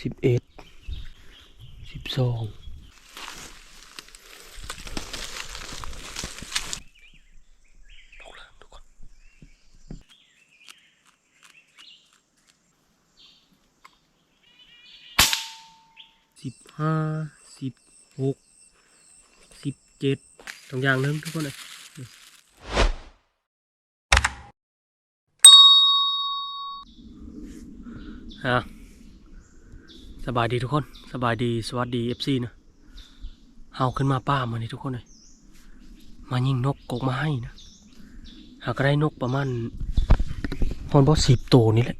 สิบเอ็ดสิบสองสิบห้าสิบหกสิบเจ็ดตรงอย่างนึงทุกคนเลยฮะ สบายดีทุกคน สบายดีสวัสดีเอฟซีนะเฮาขึ้นมาป้ามานี่ทุกคนเลยมายิงนกกกมาให้นะ หากได้นกประมาณพอนบอสิบตัวนี่แหละ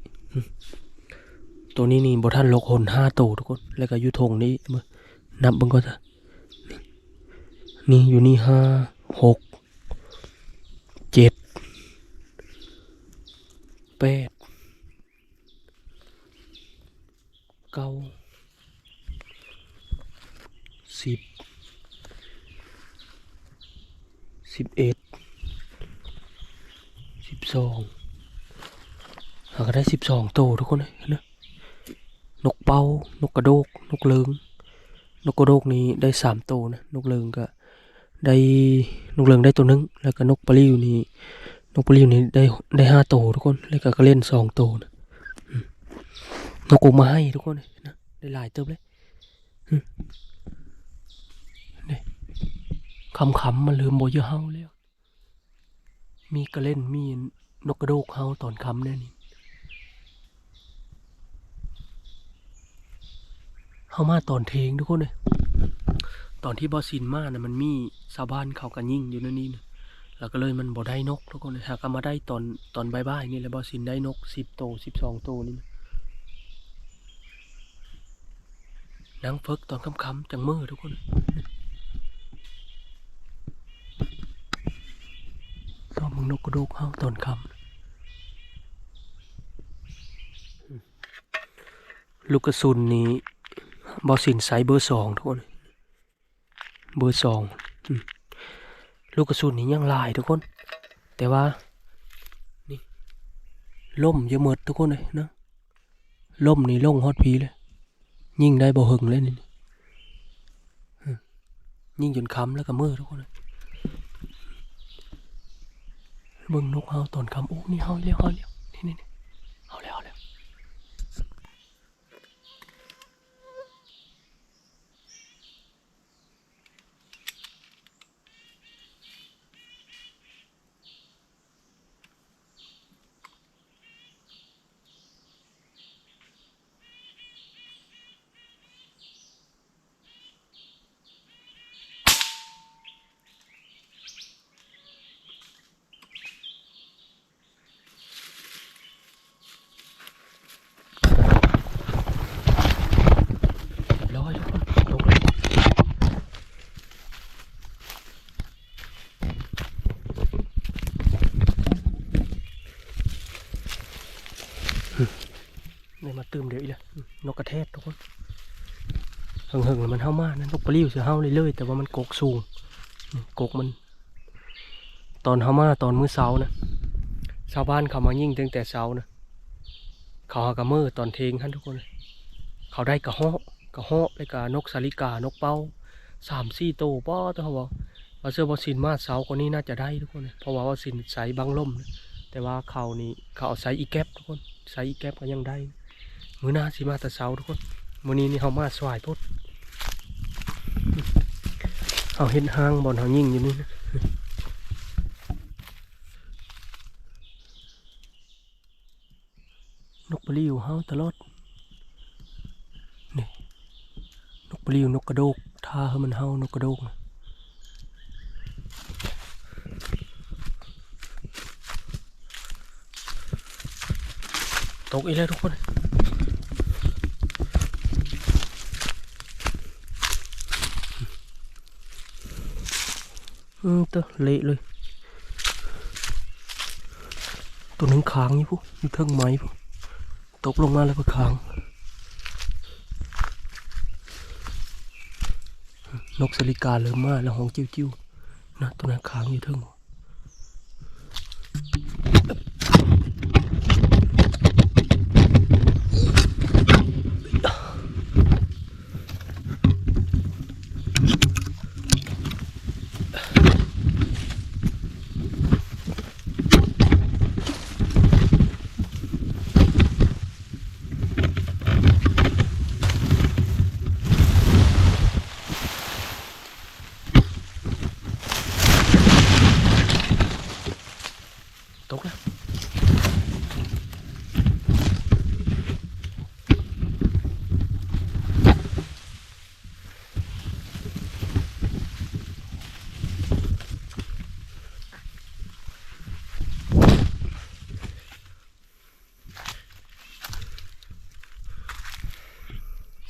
ตัวนี้นี่บท่านลกหนห้าตัวทุกคน แล้วก็ยุทงนี้มานับเบิ่งก็จะนี่อยู่นี่ห้าหกเจ็ดแปด เก้าสิบสิบเอ็ดสิบสองหาก็ได้สิบสองตัวทุกคนเลยนะนกเป้านกกระโดก นกเลิงนกกระโดกนี้ได้สามตัวนะนกเลิงก็ได้นกเลิงได้ตัวหนึง แล้วก็นกปลิวนี่นกปลิวนี่ได้ได้ห้าตัวทุกคน แล้วก็ก็เล่นสองตัวนะ นกออกมาให้ทุกคนเลยนะได้หลายเติบเลยนี่คำคำๆมันลืมโบเยอะเฮาแล้ว มีกระเล่นมีนกกระโดกเฮาตอนคำเนี่ยนี่เฮามาตอนเทงทุกคนเลยตอนที่บอสินมานะมันมีชาวบ้านเขากันยิ่งอยู่นั่นนี่นะแล้วก็เลยมันบ่ได้นกทุกคนเลยหากมาได้ตอนตอนบ่ายๆนี่แหละบอสินได้นกสิบโตสิบสองโตวนี่นะ นางเฟิกตอนค่ำๆจังมือทุกคนชอบมึงนกกระโดกเฮาตอนค่ำลูกกระสุนนี้บอสินไซเบอร์สองทุกคน เบอร์สองลูกกระสุนนี้ยังลายทุกคน แต่ว่านี่ล่มเยอะเมิดทุกคนเลยนะล่มนี่ล่งฮอตพีเลย ยิ่งได้บ่หึงเลยนี่ยิ่งจนค้ำแล้วก็มือทุกคนเลยบิ่งนกเฮาตอนค้ำโอ้นี่เฮาเลี้ยวเฮาเลี้ยวนี่นี่นี่เฮาแล้วเฮาแล้วร้อยทุกคนลงเลยอืมนี่มาเติมเดี๋ยวอีกแล้วอืม นกกระเทศทุกคนหึงหึงๆแล้วมันเฮามากนะนกปลิ้วเสือเฮาเรื่อยๆแต่ว่ามันกกสูงนี่กกมัน ตอนเฮามาตอนมื้อเช้านะชาวบ้านเขามายิ่งตั้งแต่เช้านะเขาหากระมือตอนเทงท่านทุกคน เขาได้กระเหาะกระเหาะแล้วก็นกสาลิกานกเป้าสามสี่โตป้อตัวเขาบอกว่าเสื้อบอสินมาเช้ากว่านี้น่าจะได้ทุกคนเพราะว่าบอสินใส่บังล่มนะแต่ว่าเขานี่เขาเอาใส่อีแก๊ปทุกคนใส่อีแก๊ปก็ยังได้ มือหน้าสิมาแต่เช้าทุกคนมื้อนี้นี่เขามาสวายพดเอาเห็นห้างบอลเขายิ่งอยู่นี่นะนกปลิวเฮาตลอดนี่นกปลิวนกกระโดกท่าให้มันเฮานกกระโดกนะตกอีกแล้วทุกคนอืมเตัวเละเลย ตัวนึงค้างอยู่พวกอยู่เทิงไม้พวกตกลงมาแล้วก็ค้าง นกสลิกาเริ่มมาแล้วห้องจิ้วๆนะตัวนั้นค้างอยู่เท่ง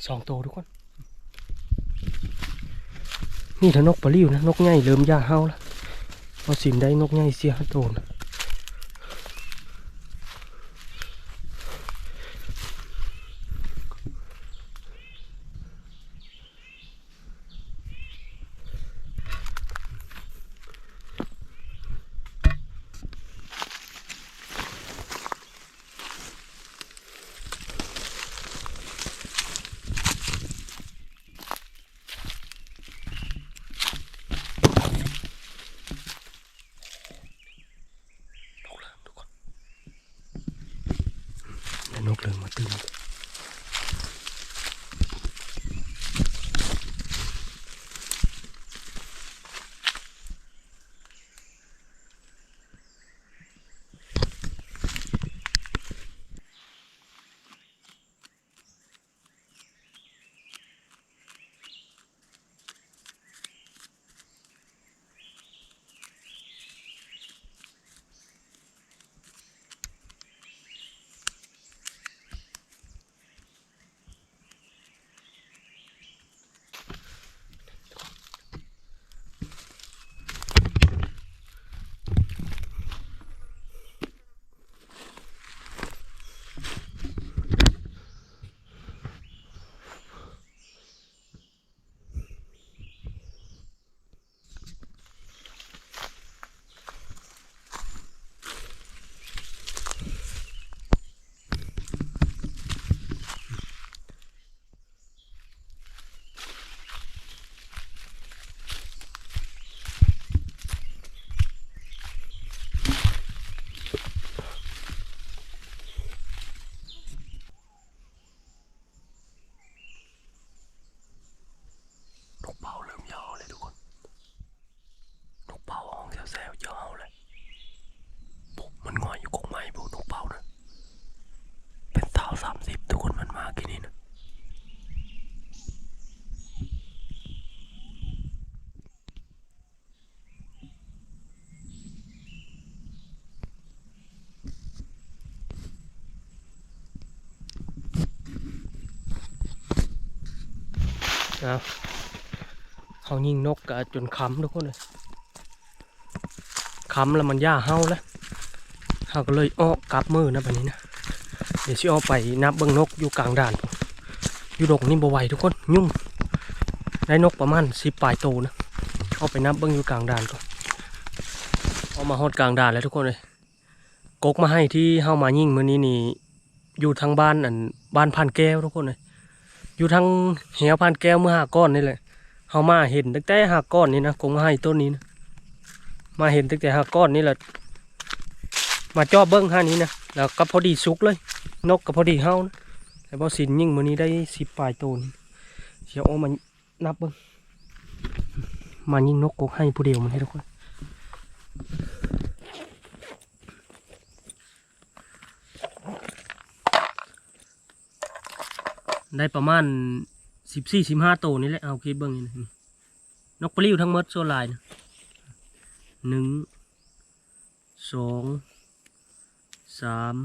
ส องตัวทุกคน นี่ถ้านกปลาลิวนะนกง่ายเริ่มยาเฮาละพอสินได้นกง่ายเสียห้าตัวนะ เอาเขายิงนกกะจนค้ำทุกคนเลยค้ำแล้วมันย่าเฮาแล้วเขาก็เลยอ้อกลับมือนะแบบนี้นะ เดี๋ยวชิเอไปนับเบิ้งนกอยู่กลางด่านอยู่ดงนี่บ่ไหวทุกคนยุ่งได้นกประมาณสิบปลายโตนะเอาไปนับเบิ้งอยู่กลางด่านก่อนเอามาฮอดกลางด่านแล้วทุกคนเลยกกมาให้ที่เฮามายิ่งมื้อนี้นี่อยู่ทางบ้านอันบ้านพันแก้วทุกคนเลย อยู่ทางเหวพันแก้วเมื่อหาก้อนนี่แหละเฮามาเห็นตั้งแต่หาก้อนนี่นะกงให้ต้นนี้นะมาเห็นตั้งแต่หาก้อนนี่แหละมาจ่อเบิ้งห้านี้นะแล้วก็พอดีสุกเลย นกก็พอดีเฮานะแต่พอสินยิ่งมื้อนี้ได้สิบปลายตัวนี่เดี๋ยวเอามานับเบิ้งมายิงนกกกให้ผู้เดียวมันให้ทุกคน ได้ประมาณสิบสี่สิบห้าตัวนี่แหละเอาคิดเบิ้งนี่นะนี่นกปลิวทั้งหมดโซลายนะหนึ่งสองสาม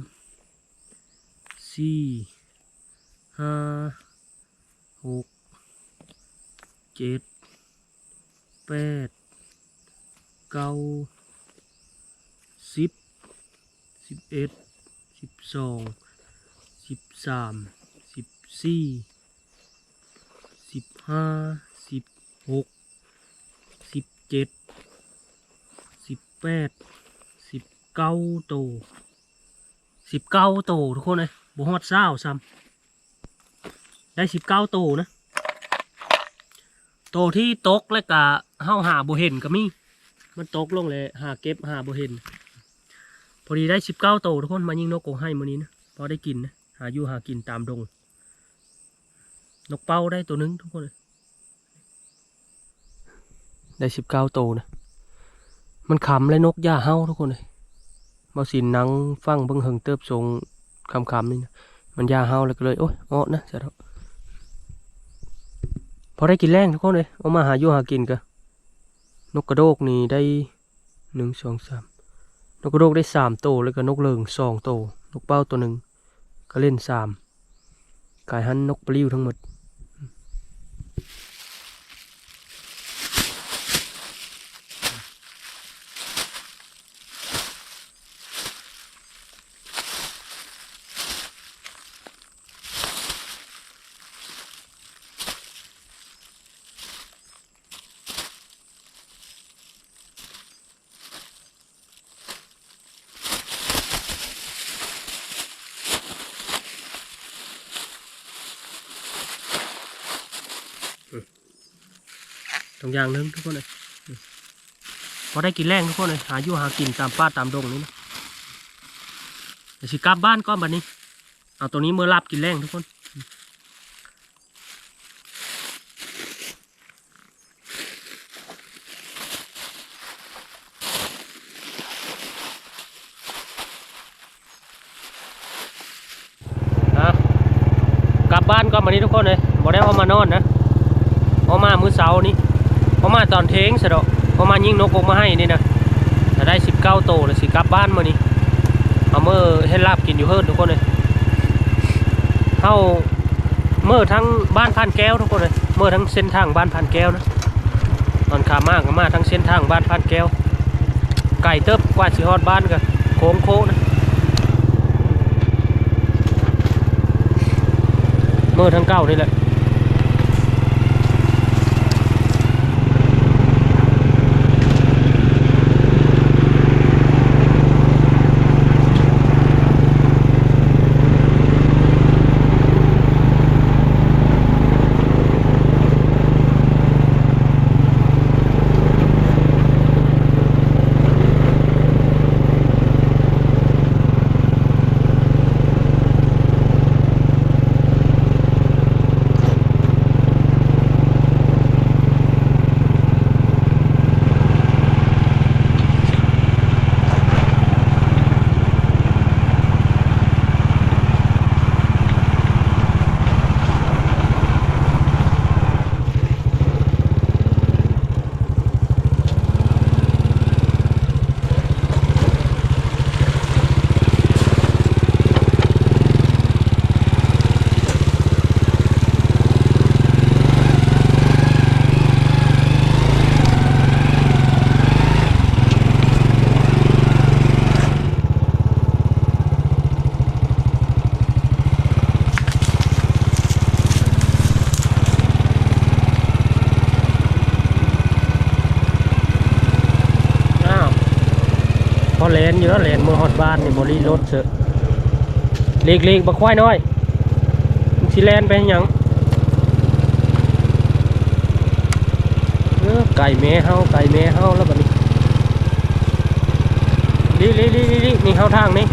สี่ห้าหกเจ็ดแปดเก้าสิบสิบเอ็ดสิบสองสิบสาม สี่สิบห้าสิบหกสิบเจ็ดสิบแปดสิบเก้าโตวสิบเก้าโตวทุกคนเลยบฮอดเศร้าซ้ำได้สิบเก้าโตวนะ โตวที่ตกและกะเฮาหาบเห็นก็มีมันตกลงเลยหาเก็บหาบเห็น พอดีได้สิบเก้าโตวทุกคนมายิงนกกงให้มื้อนี้นะพอได้กินนะหาอยู่หากินตามดง นกเป้าได้ตัวหนึงทุกคนเลยได้สิบเก้าตัวนะ มันขำและนกย่าเฮาทุกคนเลยมาสินนังฟังเบิ่งเหิงเติบทรงคำคำนี่นะมันยาเฮาแล้วก็เลยโอ้ยอ้อนะเสร็จแล้วพอได้กินแรงทุกคนเลยเอามาหาอยู่หากินกันนกกระโดกนี่ได้หนึ่งสองสามนกกระโดกได้สามตัวแล้วก็นกเลิงสองตัวนกเป้าตัวหนึ่งก็เล่นสามกายหันนกปลิวทั้งหมด ตรงอย่างนึงทุกคนเลยพอได้กินแรงทุกคนเลยหาอยู่หากินตามป่าตามดงนี่นะเดี๋ยวสิกลับบ้านก่อนบัดนี้ เอาตัวนี้เมื่อรับกินแรงทุกคนกลับบ้านก่อนวันนี้ทุกคนเลยบอกได้ว่ามานอนนะเพอามามื้อเสาร์นี้ เพอามาตอนเทงสร็จแล้วเพอามายิงนกออกมาให้นี่นะจะได้สิบเก้าโตวเลยสิกลับบ้านมานี้เอาเมื่อเฮ็ดลาบกินอยู่เฮิร์ทุกคนเลยเข้าเมื่อทั้งบ้านพันแก้วทุกคนเลยเมื่อทั้งเส้นทางบ้านพันแก้วนะตอนขามากมาทั้งเส้นทางบ้านพันแก้ว ไก่เติบกว่าสิฮอดบ้านกันโค้งโค้งนะเมื่อทั้งเก้านี่แหละ อ้าว พอเลนอยู่แล้วเลนมือฮอดบ้านนี่บริรถเสอะเลีกเลีกบักควายน้อยมึงสิแลนไปยังเออไก่แม่เฮาไก่แม่เฮาแล้วบัดนี้ลีลีลีลีลีนี่เฮาทางนี่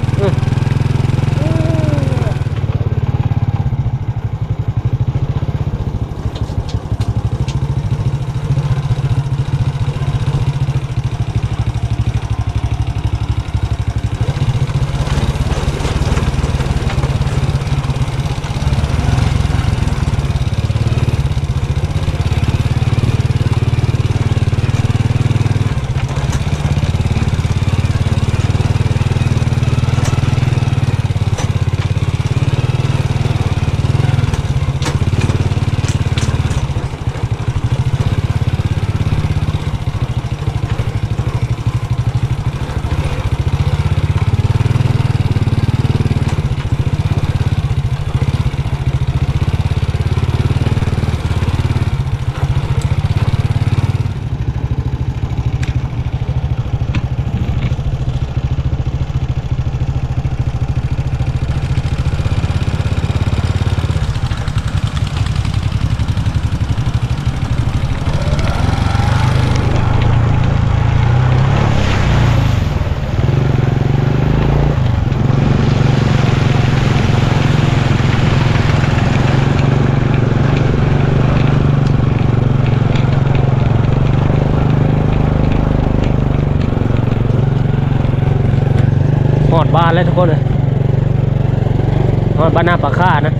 บ้านหน้าปากค่านะ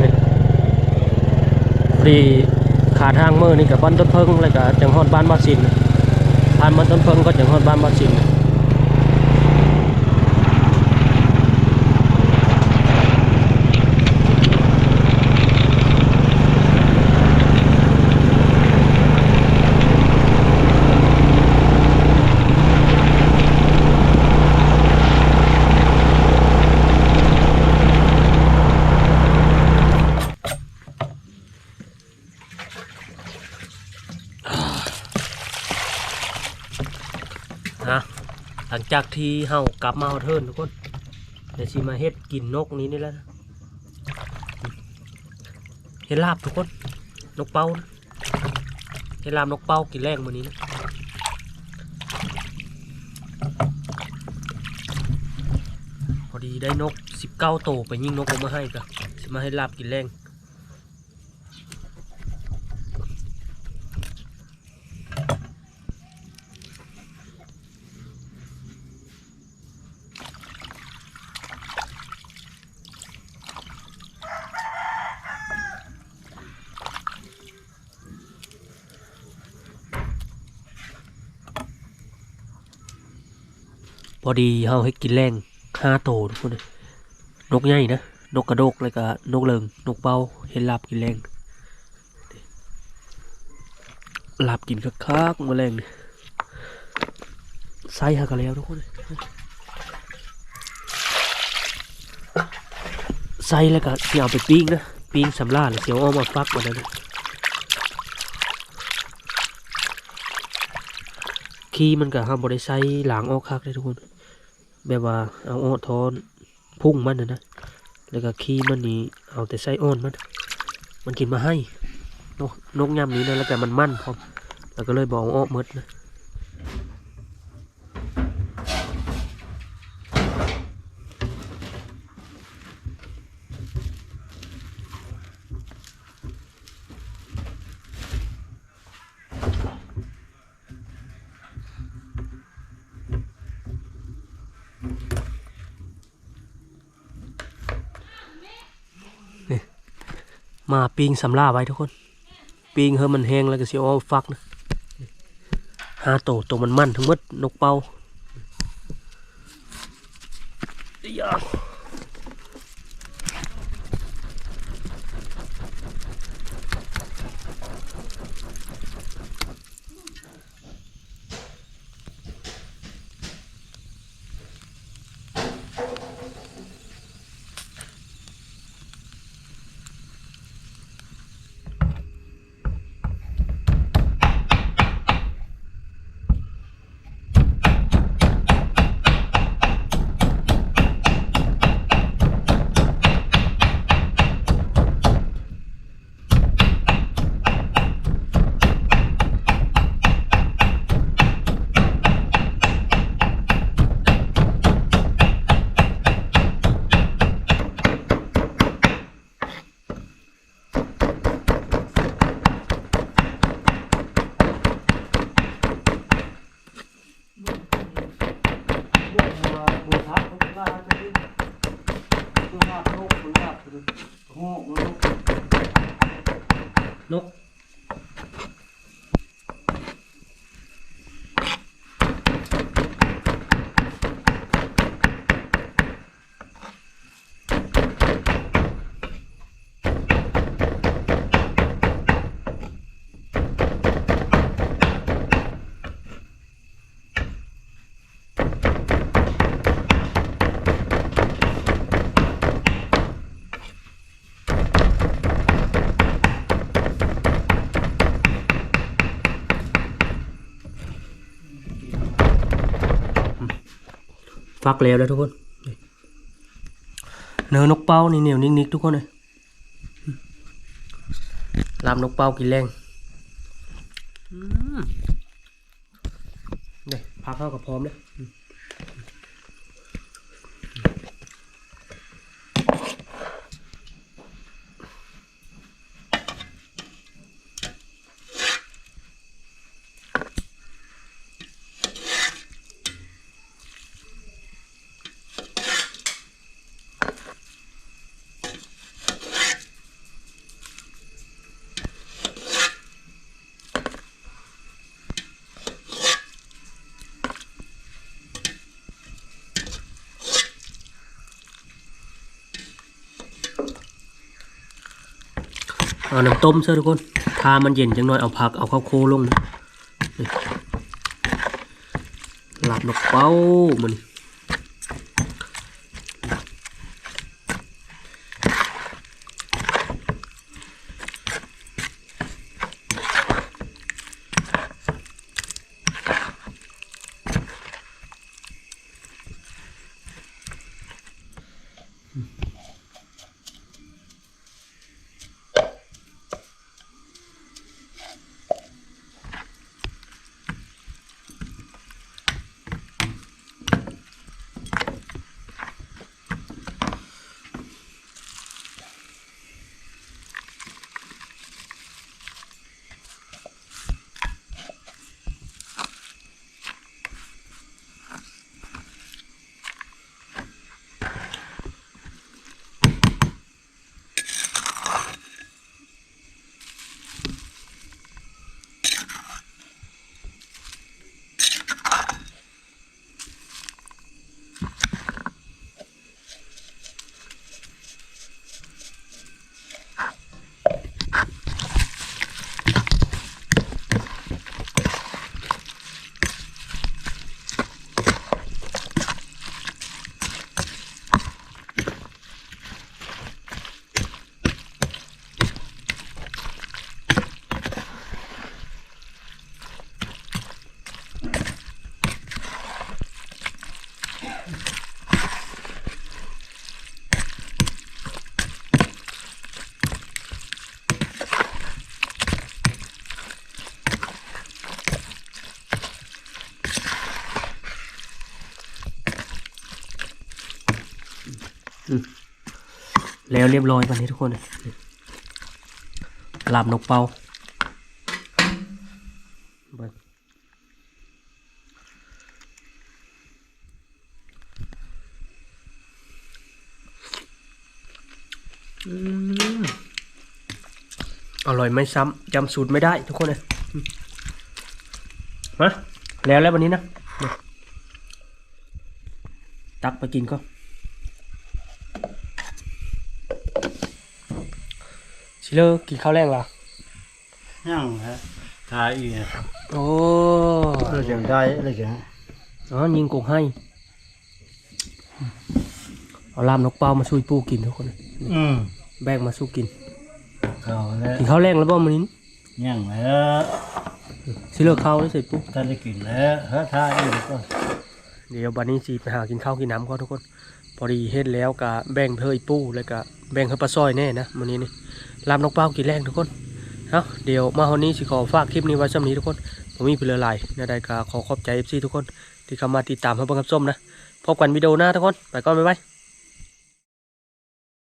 นี่พอดีขาทางมือนี่กับบ้านต้นเพิงแล้วก็จังหอดบ้านบ้านสินผ่านบ้านต้นเพิงก็จังหอดบ้านบ้านสิน นะหลัง จากที่เฮากลับมาเอาเทินทุกคนเดี๋ยวสิมาเฮ็ดกินนกนี้นี่แล้วนะเฮ็ดลาบทุกคนนกเป้านะให้ลามนกเป้ากินแรงมื้อนี้นะพอดีได้นก 19โตวไปยิงนกออกมาให้ก็สิมาให้ลาบกินแรง พอดีเฮาให้กินแรงห้าโตวทุกคนนกใหญ่นะนกกระโดกแล้วก็นกเลิงนกเป้าเห็นลาบกินแรงลาบกินคักๆมาแรงนี่ไส้หักแล้วทุกคนไส้แล้วก็เสียเอาไปปิ้งนะปิ้งสำลาญแล้วเสียวเอามาฟักมาแล้วนะขี้มันก็ห้ามบริไซหลางออกคักเลยทุกคน แบบว่าเอาออดทอนพุ่งมันนะนะแล้วก็ขี้มันนี่เอาแต่ไส้อ้อนมัน มันกินมาให้นกนกยำนี้นะแล้วแต่มันมั่นพร้อมแล้วก็เลยบอกอ้ออกหมดนะ มาปิงสำลาไว้ทุกคน ปิงเฮอมันแห้งแล้วก็เสียวเอฟักนะหาโตวตัวมันมั่นทั้งหมดนกเป่า ฟักแล้วแล้วทุกคน เนื้อนกเป้านี่เหนียวนิ่งๆทุกคนเลยลามนกเป้ากินแรงอืมนี่พักเข้ากับพร้อมเลย เอาน้ำต้มเชื่อทุกคนทามันเย็นจังหน่อยเอาผักเอาข้าวโคลงนะหลับนกเป้ามัน แล้วเรียบร้อยวันนี้ทุกคนลาบนกเป่าอร่อยไม่ซ้ำจำสูตรไม่ได้ทุกคนเลยมาแล้วแล้ววันนี้นะ ตักไปกินก็ ชิเลอร์กินข้าวแรงล่ะยังฮะทายอีกอะโอ้เราจะได้อะไรกันอ๋อยิงกงให้เอาลามนกเป้ามาช่วยปูกินทุกคนเลยอืมแบกมาสู้กินเขาแล้วกินข้าวแรงแล้วบ่มันนี้ยังแล้วชิเลอร์ข้าวได้ใส่ปูท่านได้กินแล้วฮะทายอีกก็เดี๋ยววันนี้สิไปหากินข้าวกินน้ำก็ทุกคน พอดีเฮ็ดแล้วก็แบ่งเพื่อไอ้ปูแล้วก็แบ่งให้ปลาซอยแน่นะมื้อนี้นี่ ลามนกเป้ากินแรงทุกคนเนาะเดี๋ยวมาวันนี้สิขอฝากคลิปนี้ไว้สำนี้ทุกคนผมมีเปลือหลายในะใดก็ขอขอบใจเอฟซีทุกคน ที่เข้ามาติดตามให้เบิ่งกับส้มนะพบกันวิดีโอหน้าทุกคน ไปก่อนบ๊ายบาย